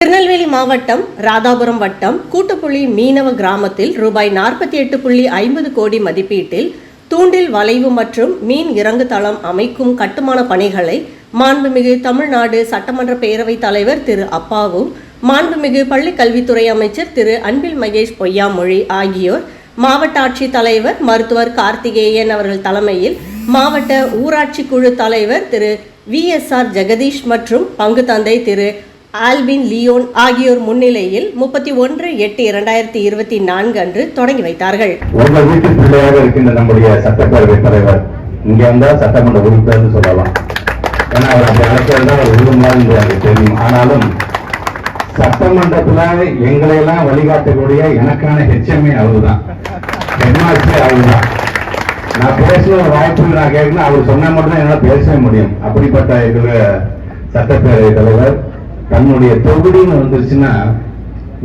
திருநெல்வேலி மாவட்டம் ராதாபுரம் வட்டம் கூட்டுப்புள்ளி மீனவ கிராமத்தில் ரூபாய் நாற்பத்தி எட்டு புள்ளி ஐம்பது கோடி மதிப்பீட்டில் தூண்டில் வளைவு மற்றும் மீன் இறங்கு தளம் அமைக்கும் கட்டுமான பணிகளை மாண்புமிகு தமிழ்நாடு சட்டமன்ற பேரவைத் தலைவர் திரு அப்பாவு மாண்புமிகு பள்ளிக் கல்வித்துறை அமைச்சர் திரு அன்பில் மகேஷ் பொய்யாமொழி ஆகியோர் மாவட்ட ஆட்சித் தலைவர் மருத்துவர் கார்த்திகேயன் அவர்கள் தலைமையில் மாவட்ட ஊராட்சி குழு தலைவர் திரு வி எஸ் ஆர் ஜெகதீஷ் மற்றும் பங்கு தந்தை திரு ஆல்பின் லியோன் ஆகியோர் முன்னிலையில் முப்பத்தி ஒன்று எட்டு இரண்டாயிரத்தி இருபத்தி நான்கு அன்று தொடங்கி வைத்தார்கள். உங்கள் வீட்டு பிள்ளையாக இருக்கின்ற நம்முடைய சட்டப்பேரவை தலைவர் இங்க வந்தா சட்டமன்ற உறுப்பினர் சொல்லலாம். ஏன்னா அவர் அப்படி அழைக்கிறது ஒரு தெரியும். ஆனாலும் சட்டமன்றத்தில் எங்களை எல்லாம் வழிகாட்டக்கூடிய எனக்கான ஹெச்எம்ஏ அவர்தான். ஹெட்மாஸ்டர் அவர்தான். நான் பேசுகிற ஒரு வாய்ப்பு நான் கேட்கணும் அவர் சொன்னால் மட்டும்தான் என்னால் பேசவே முடியும். அப்படிப்பட்ட எங்களுடைய சட்டப்பேரவை தலைவர் தன்னுடைய தொகுதின்னு வந்துருச்சுன்னா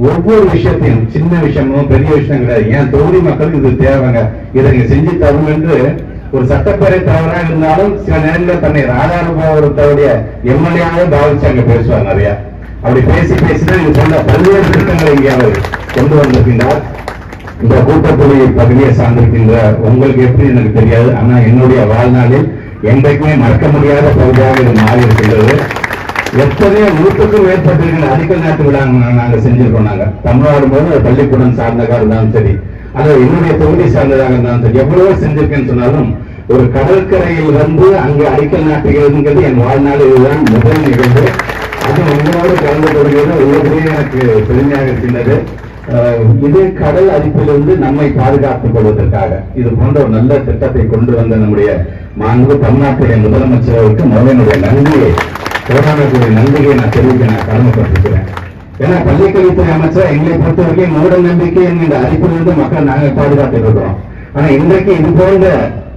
ஒவ்வொரு விஷயத்தையும் சின்ன விஷயமும் பெரிய விஷயம் கிடையாது. ஏன் தொகுதி மக்களுக்கு இது தேவைங்க? இதை நீங்க செஞ்சு தரும் என்று ஒரு சட்டப்பேரை தலைவராக இருந்தாலும் சில நேரங்களில் தன்னை ராதாரூபாவுடைய எம்எல்ஏவே பாவிச்சு அங்க பேசுவார் நிறைய. அப்படி பேசி பேசிதான் இது சொன்ன பல்வேறு திட்டங்களை இங்கே அவர் கொண்டு வந்திருக்கின்றார். இந்த கூட்டத்துறை பகுதியை சார்ந்திருக்கின்ற உங்களுக்கு எப்படி எனக்கு தெரியாது. ஆனா என்னுடைய வாழ்நாளில் என்றைக்குமே மறக்க முடியாத பகுதியாக இது மாறி இருக்கின்றது எத்தனையோ நூற்றுக்கும் மேற்பட்டிருக்கிற அடிக்கல் நாட்டு விழா நாங்க செஞ்சிருக்கோம் நாங்க. தமிழ்நாடு போது பள்ளிக்கூடம் சார்ந்ததாக இருந்தாலும் சரி அது என்னுடைய தொகுதி சார்ந்ததாக இருந்தாலும் சரி எவ்வளவோ செஞ்சிருக்கேன்னு சொன்னாலும் ஒரு கடற்கரையில் வந்து அங்கே அடிக்கல் நாட்டுகிறதுங்கிறது என் வாழ்நாள் இதுதான் முதல் நிகழ்வு. அது உங்களோடு கலந்து கொள்கிறது. உள்ளபடியே எனக்கு பெருமையாக இருக்கின்றது. இது கடல் அரிப்பிலிருந்து நம்மை பாதுகாத்துக் கொள்வதற்காக. இது போன்ற ஒரு நல்ல திட்டத்தை கொண்டு வந்த நம்முடைய மாண்பு தமிழ்நாட்டுடைய முதலமைச்சர் அவருக்கு முதலினுடைய நன்றியை கோடானக்கூடிய நன்றியை நான் தெரிவிக்க நான் கடமைப்பட்டிருக்கிறேன். ஏன்னா பள்ளிக்கல்வித்துறை அமைச்சர் எங்களை பொறுத்தவரைக்கும் மூட நம்பிக்கை என்கின்ற அறிப்பிலிருந்து மக்கள் நாங்கள் பாதுகாத்து இருக்கிறோம் ஆனா இன்றைக்கு இது போன்ற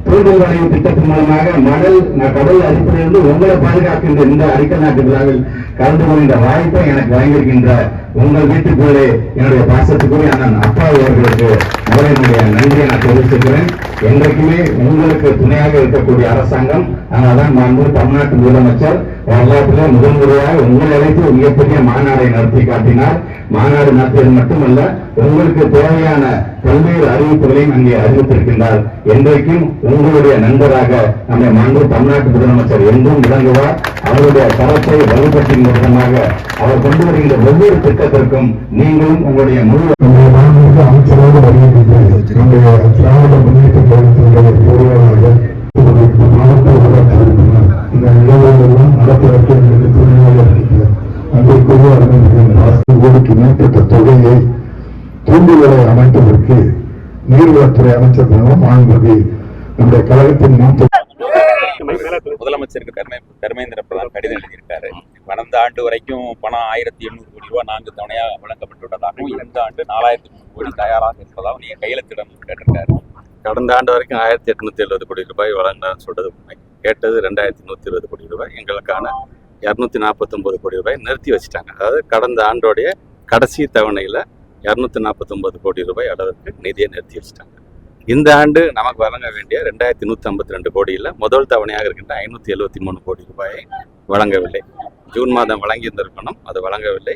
தூண்டல் வளைவு திட்டத்தின் மூலமாக மணல் கடல் அடிப்பிலிருந்து உங்களை பாதுகாக்கின்ற இந்த அடிக்கல் நாட்டு விழாவில் கலந்து கொள்கின்ற வாய்ப்பை எனக்கு வழங்கியிருக்கின்ற உங்கள் வீட்டுக்குள்ளே என்னுடைய பாசத்துக்குரிய அண்ணன் அப்பா அவர்களுக்கு முதல்ல நன்றியை நான் தெரிவிச்சுக்கிறேன் என்றைக்குமே உங்களுக்கு துணையாக இருக்கக்கூடிய அரசாங்கம் அதனால்தான் நான் தமிழ்நாட்டு முதலமைச்சர் வரலாற்றில் முதல் முறையாக உங்கள் அழைத்து மிகப்பெரிய மாநாடை நடத்தி காட்டினார். மாநாடு நடத்தியது மட்டுமல்ல உங்களுக்கு தேவையான பல்வேறு அறிவிப்புகளையும் அங்கே அறிவித்திருக்கின்றார். என்றைக்கும் உங்களுடைய நண்பராக நம்முடைய மாண்பு தமிழ்நாட்டு முதலமைச்சர் என்றும் விளங்குவார். அவருடைய தரத்தை வலுப்படுத்துகின்ற விதமாக அவர் கொண்டு வருகின்ற ஒவ்வொரு திட்டத்திற்கும் நீங்களும் உங்களுடைய முழு அமைச்சராக வருகின்றது நம்முடைய திராவிட முன்னேற்ற கோடிக்கு மேற்பட்ட தொகையை தூண்டுதலை அமைப்பதற்கு நீர்வளத்துறை அமைச்சர் மூலம் மாண்புமிகு நம்முடைய கழகத்தின் மூத்த முதலமைச்சருக்கு தர்மே தர்மேந்திர பிரதான் கடிதம் எழுதியிருக்காரு. கடந்த ஆண்டு வரைக்கும் பணம் ஆயிரத்தி எண்ணூறு கோடி ரூபாய் நான்கு தவணையாக வழங்கப்பட்டுள்ளதாகவும் இந்த ஆண்டு நாலாயிரத்தி நூறு கோடி தயாராக இருப்பதாகவும் நீங்க கையெழுத்திடம் கேட்டிருக்காரு. கடந்த ஆண்டு வரைக்கும் ஆயிரத்தி எட்நூத்தி எழுபது கோடி ரூபாய் வழங்கினான்னு சொல்றது கேட்டது ரெண்டாயிரத்தி நூத்தி இருபது கோடி ரூபாய். எங்களுக்கான இரநூத்தி நாற்பத்தொம்பது கோடி ரூபாய் நிறுத்தி வச்சுட்டாங்க. அதாவது கடந்த ஆண்டோடைய கடைசி தவணையில் இரநூத்தி நாற்பத்தொம்பது கோடி ரூபாய் அளவுக்கு நிதியை நிறுத்தி வச்சுட்டாங்க. இந்த ஆண்டு நமக்கு வழங்க வேண்டிய ரெண்டாயிரத்தி நூற்றி ஐம்பத்தி ரெண்டு கோடியில் முதல் தவணையாக இருக்கின்ற ஐநூற்றி எழுபத்தி மூணு கோடி ரூபாயை வழங்கவில்லை. ஜூன் மாதம் வழங்கியிருந்திருக்கணும் அது வழங்கவில்லை.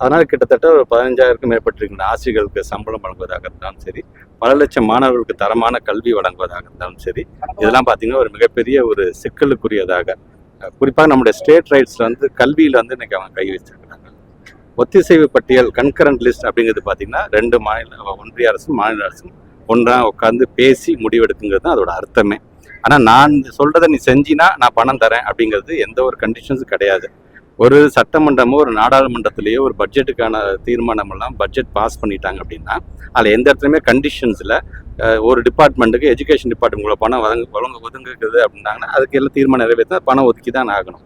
அதனால் கிட்டத்தட்ட ஒரு பதினஞ்சாயிரக்கும் மேற்பட்டிருக்கின்ற ஆசிரியர்களுக்கு சம்பளம் வழங்குவதாக இருந்தாலும் சரி பல லட்சம் மாணவர்களுக்கு தரமான கல்வி வழங்குவதாக இருந்தாலும் சரி. இதெல்லாம் பார்த்தீங்கன்னா ஒரு மிகப்பெரிய ஒரு சிக்கலுக்குரியதாக குறிப்பாக நம்முடைய ஸ்டேட் ரைட்ஸில் வந்து கல்வியில் வந்து இன்னைக்கு அவங்க கை வச்சிருக்கிறாங்க. ஒத்திசைவு பட்டியல் கன்கரண்ட் லிஸ்ட் அப்படிங்கிறது பார்த்தீங்கன்னா ரெண்டு மாநில ஒன்றிய அரசும் மாநில அரசும் ஒன்றா உட்காந்து பேசி முடிவெடுக்குங்கிறது தான் அதோட அர்த்தமே. ஆனால் நான் சொல்கிறத நீ செஞ்சினா நான் பணம் தரேன் அப்படிங்கிறது எந்த ஒரு கண்டிஷன்ஸும் கிடையாது. ஒரு சட்டமன்றமோ ஒரு நாடாளுமன்றத்திலேயோ ஒரு பட்ஜெட்டுக்கான தீர்மானமெல்லாம் பட்ஜெட் பாஸ் பண்ணிட்டாங்க அப்படின்னா அதில் எந்த இடத்துலையுமே கண்டிஷன்ஸில் ஒரு டிபார்ட்மெண்ட்டுக்கு எஜுகேஷன் டிபார்ட்மெண்ட்ல பணம் வழங்க வழங்க ஒதுங்குக்குது அப்படின்னாங்கன்னா அதுக்கு எல்லாம் தீர்மானம் நிறைவேற்ற பணம் ஒதுக்கி தான் ஆகணும்.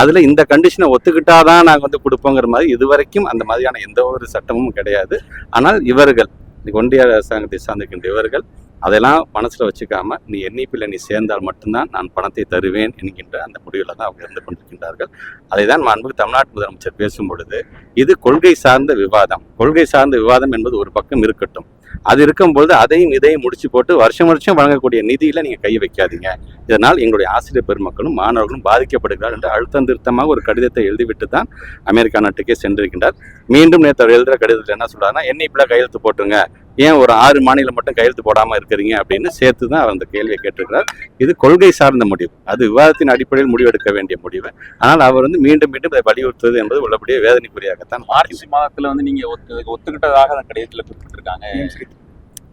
அதில் இந்த கண்டிஷனை ஒத்துக்கிட்டாதான் நாங்கள் வந்து கொடுப்போங்கிற மாதிரி இதுவரைக்கும் அந்த மாதிரியான எந்த ஒரு சட்டமும் கிடையாது. ஆனால் இவர்கள் இன்னைக்கு ஒன்றிய அரசாங்கத்தை சார்ந்திருக்கின்ற இவர்கள் அதெல்லாம் மனசில் வச்சுக்காம நீ என்இபியில் நீ சேர்ந்தால் மட்டும்தான் நான் பணத்தை தருவேன் என்கின்ற அந்த முடிவில் தான் அவங்க இருந்து கொண்டிருக்கின்றார்கள். அதை தான் மாண்புக்கு தமிழ்நாட்டு முதலமைச்சர் பேசும் பொழுது இது கொள்கை சார்ந்த விவாதம். கொள்கை சார்ந்த விவாதம் என்பது ஒரு பக்கம் இருக்கட்டும். அது இருக்கும்பொழுது அதையும் இதையும் முடிச்சு போட்டு வருஷம் வருஷம் வழங்கக்கூடிய நிதியில நீங்க கை வைக்காதீங்க. இதனால் எங்களுடைய ஆசிரியர் பெருமக்களும் மாணவர்களும் பாதிக்கப்படுகிறார் என்று அழுத்தம் திருத்தமாக ஒரு கடிதத்தை எழுதிவிட்டு தான் அமெரிக்கா நாட்டுக்கே சென்றிருக்கின்றார். மீண்டும் நேற்று அவர் எழுதுகிற கடிதத்தில் என்ன சொல்றாருன்னா என்இபில கையெழுத்து போட்டுருங்க. ஏன் ஒரு ஆறு மாநிலம் மட்டும் கையெழுத்து போடாம இருக்கிறீங்க? அப்படின்னு சேர்த்து தான் அவர் அந்த கேள்வியை கேட்டிருக்கிறார். இது கொள்கை சார்ந்த முடிவு. அது விவாதத்தின் அடிப்படையில் முடிவெடுக்க வேண்டிய முடிவு. ஆனால் அவர் வந்து மீண்டும் மீண்டும் இதை வலியுறுத்துவது என்பது உள்ளபடியே வேதனைக்குரியாகத்தான் மார்ச் மாதத்துல வந்து நீங்க ஒத்து ஒத்துக்கிட்டதாக அந்த கடிதத்துல குறிப்பிட்டிருக்காங்க.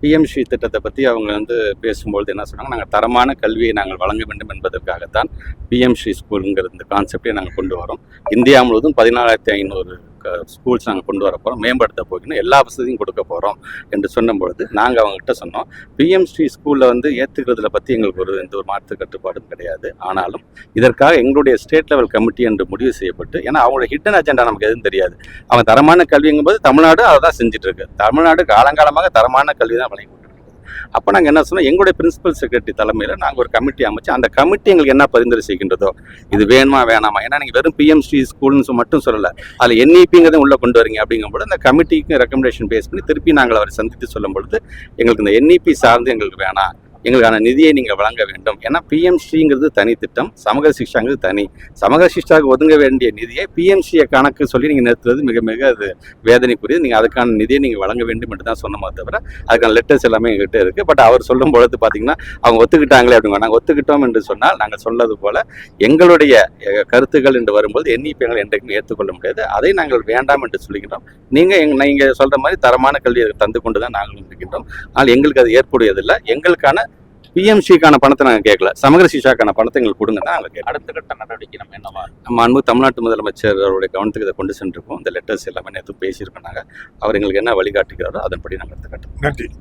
பிஎம்சி திட்டத்தை பற்றி அவங்க வந்து பேசும்பொழுது என்ன சொன்னாங்க? நாங்கள் தரமான கல்வியை நாங்கள் வழங்க வேண்டும் என்பதற்காகத்தான் பிஎம்சி ஸ்கூலுங்கிற இந்த கான்செப்டை நாங்கள் கொண்டு வரோம். இந்தியா முழுவதும் பதினாலாயிரத்தி ஐநூறு ஸ்கூல்ஸ் நாங்கள் கொண்டு வர போகிறோம் மேம்படுத்த போகணும் எல்லா வசதியும் கொடுக்க போகிறோம் என்று சொன்னபொழுது நாங்கள் அவங்ககிட்ட சொன்னோம். பிஎம்ஸ்ரீ ஸ்கூலில் வந்து ஏற்றுக்கிறதுல பற்றி எங்களுக்கு ஒரு எந்த ஒரு மாற்று கட்டுப்பாடும் கிடையாது. ஆனாலும் இதற்காக எங்களுடைய ஸ்டேட் லெவல் கமிட்டி என்று முடிவு செய்யப்பட்டு ஏன்னா அவங்களோட ஹிடன் அஜெண்டா நமக்கு எதுவும் தெரியாது. அவன் தரமான கல்விங்கும்போது தமிழ்நாடு அதை தான் செஞ்சுட்டு இருக்கு. தமிழ்நாடு காலங்காலமாக தரமான கல்வி தான் வழங்கி அப்போ நாங்கள் என்ன சொன்னோம்? எங்களுடைய பிரின்சிபல் செக்ரட்டரி தலைமையில் நாங்கள் ஒரு கமிட்டி அமைச்சு அந்த கமிட்டி எங்களுக்கு என்ன பரிந்துரை செய்கின்றதோ இது வேணுமா வேணாமா? ஏன்னா நீங்கள் வெறும் பிஎம்ஸ்டி ஸ்கூல்னு மட்டும் சொல்லலை. அதில் என்இபிங்கிறத உள்ளே கொண்டு வரீங்க அப்படிங்கும்போது அந்த கமிட்டிக்கு ரெக்கமெண்டேஷன் பேஸ் பண்ணி திருப்பி நாங்கள் அவரை சந்தித்து சொல்லும் பொழுது எங்களுக்கு இந்த என்இபி சார்ந்து எங்களுக்கு வேணாம். எங்களுக்கான நிதியை நீங்கள் வழங்க வேண்டும். ஏன்னா பிஎம்சிங்கிறது தனி திட்டம் சமகர சிக்ஷாங்கிறது தனி. சமகர சிக்ஷாவுக்கு ஒதுங்க வேண்டிய நிதியை பிஎம்சியை கணக்கு சொல்லி நீங்கள் நிறுத்துறது மிக மிக அது வேதனைக்குரியது. நீங்கள் அதுக்கான நிதியை நீங்கள் வழங்க வேண்டும் என்று தான் சொன்னோமே தவிர அதுக்கான லெட்டர்ஸ் எல்லாமே எங்ககிட்ட இருக்குது பட் அவர் சொல்லும் பொழுது பார்த்தீங்கன்னா அவங்க ஒத்துக்கிட்டாங்களே அப்படிங்க நாங்கள் ஒத்துக்கிட்டோம் என்று சொன்னால் நாங்கள் சொன்னது போல எங்களுடைய கருத்துக்கள் என்று வரும்போது எண்ணிப்பை எங்களை என்றைக்கும் ஏற்றுக்கொள்ள முடியாது. அதை நாங்கள் வேண்டாம் என்று சொல்லுகின்றோம். நீங்கள் எங் நீங்கள் சொல்கிற மாதிரி தரமான கல்வியை தந்து கொண்டு தான் நாங்களும் இருக்கின்றோம். ஆனால் எங்களுக்கு அது ஏற்புடையதில்லை. எங்களுக்கான பிஎம்சிக்கான பணத்தை நாங்கள் கேட்கல. சமகர சிஷாக்கான பணத்தை எங்களுக்கு கொடுங்க தான் நாங்கள் அடுத்த கட்ட நடவடிக்கை நம்ம என்னவா? நம்ம அன்பு தமிழ்நாட்டு முதலமைச்சர் அவருடைய கவனத்துக்கு இதை கொண்டு சென்றிருக்கோம். இந்த லெட்டர்ஸ் எல்லாமே நேற்று பேசியிருக்கோம் நாங்கள் அவர் எங்களுக்கு என்ன வழிகாட்டுகிறாரோ அதன்படி நாங்கள் எடுத்துக்கிட்டோம் நன்றி.